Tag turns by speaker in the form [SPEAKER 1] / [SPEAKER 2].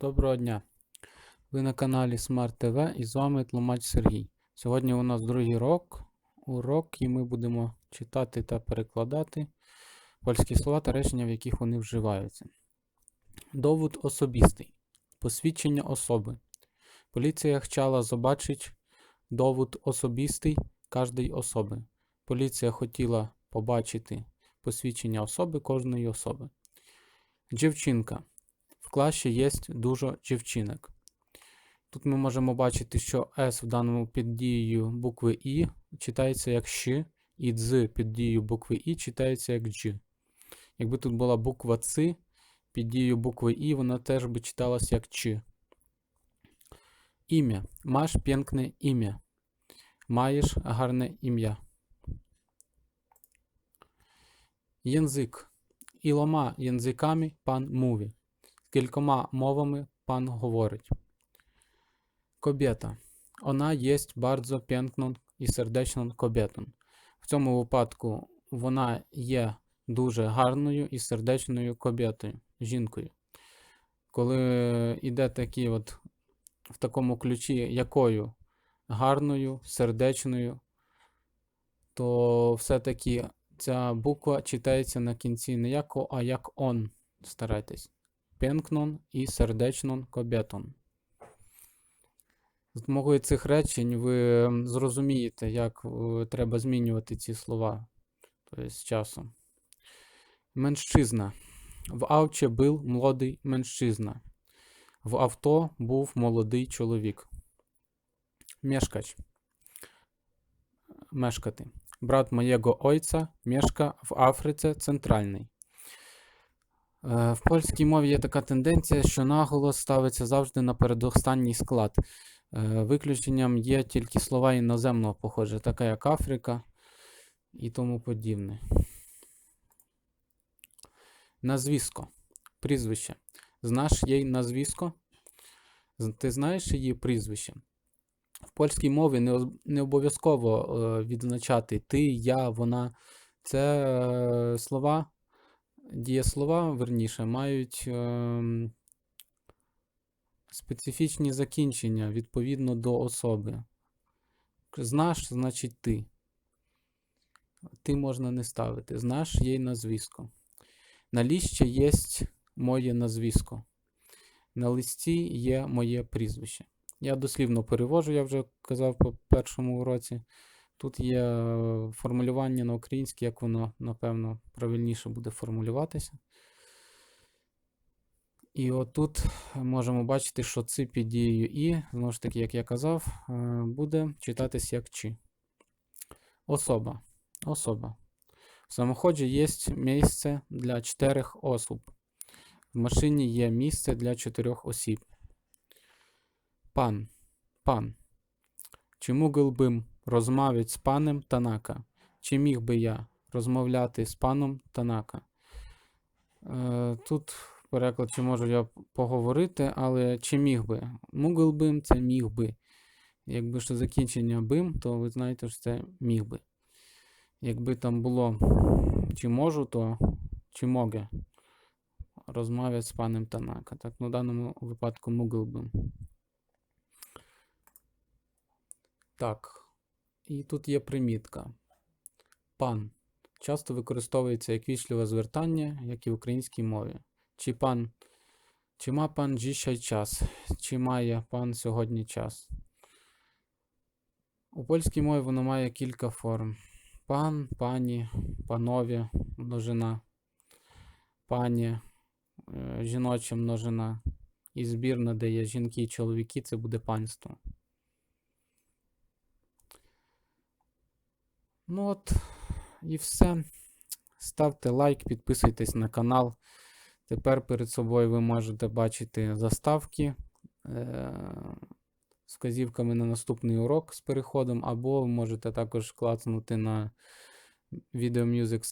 [SPEAKER 1] Доброго дня! Ви на каналі Smart TV і з вами Тлумач Сергій. Сьогодні у нас другий урок, урок і ми будемо читати та перекладати польські слова та речення, в яких вони вживаються. Довод особистий. Посвідчення особи. Поліція chciała zobaczyć довод особистий кожної особи. Поліція хотіла побачити посвідчення особи кожної особи. Дівчинка. Класі є дуже дівчинок. Тут ми можемо бачити, що С в даному під дією букви І читається як Щ, і Дз під дією букви І читається як Дж. Якби тут була буква Ц під дією букви І, вона теж би читалася як Ч. Ім'я. Маєш п'єнкне ім'я. Маєш гарне ім'я. Єнзик. Ілома єнзиками пан мові. Кількома мовами пан говорить. Кобєта. Вона є bardzo piękną і сердечною kobietą. В цьому випадку вона є дуже гарною і сердечною кобєтою, жінкою. Коли йде такі от в такому ключі, якою гарною, сердечною, то все-таки ця буква читається на кінці не як о, а як он. Старайтесь. Пенкнон і сердечнон кобєтон. З допомогою цих речень ви зрозумієте, як е, треба змінювати ці слова з часом. Меншчизна. В авче був молодий меншчизна. В авто був молодий чоловік. Мешкач. Мешкати. Брат моєго ойця мешка в Африці Центральній. Е, В польській мові є така тенденція, що наголос ставиться завжди на передостанній склад. Е, Виключенням є тільки слова іноземного походження, така як Африка і тому подібне. Назвісько. Прізвище. Знаєш їй назвісько? Ти знаєш її прізвище? В польській мові не, обов'язково е, відзначати ти, я, вона. Це слова, дієслова, верніше, мають ем, специфічні закінчення відповідно до особи. Знаш, значить ти. Ти можна не ставити. Знаш їй назвісько. На лісті є моє назвісько. На листі є моє прізвище. Я дослівно перевожу, я вже казав по першому уроці. Тут є е, формулювання на українській, як воно, напевно, правильніше буде формулюватися. І отут можемо бачити, що це під дією і, знову ж таки, як я казав, е, буде читатись як чи. Особа. Особа. В самоході є місце для чотирьох осіб. В машині є місце для чотирьох осіб. Пан. Пан. Чи мугл бим розмовляти з паном Танака? Чи міг би я розмовляти з паном Танака? Е, тут переклад, чи можу я поговорити, але чи міг би? Мугл бим це міг би. Якби ще закінчення бим, то ви знаєте, що це міг би. Якби там було чи можу, то чи моге розмовляти з паном Танака. Так, на даному випадку мугл бим. Так. І тут є примітка. Пан. Часто використовується як вічливе звертання, як і в українській мові. Чи пан, чи ма пан dzisiaj час, чи має пан сьогодні час. У польській мові воно має кілька форм: пан, пані, панові, множина, пані, е, жіноча множина. І збірна, де є жінки і чоловіки, це буде панство. Ну от, і все. Ставте лайк, підписуйтесь на канал. Тепер перед собою ви можете бачити заставки е- з вказівками на наступний урок з переходом, або ви можете також клацнути на Video Music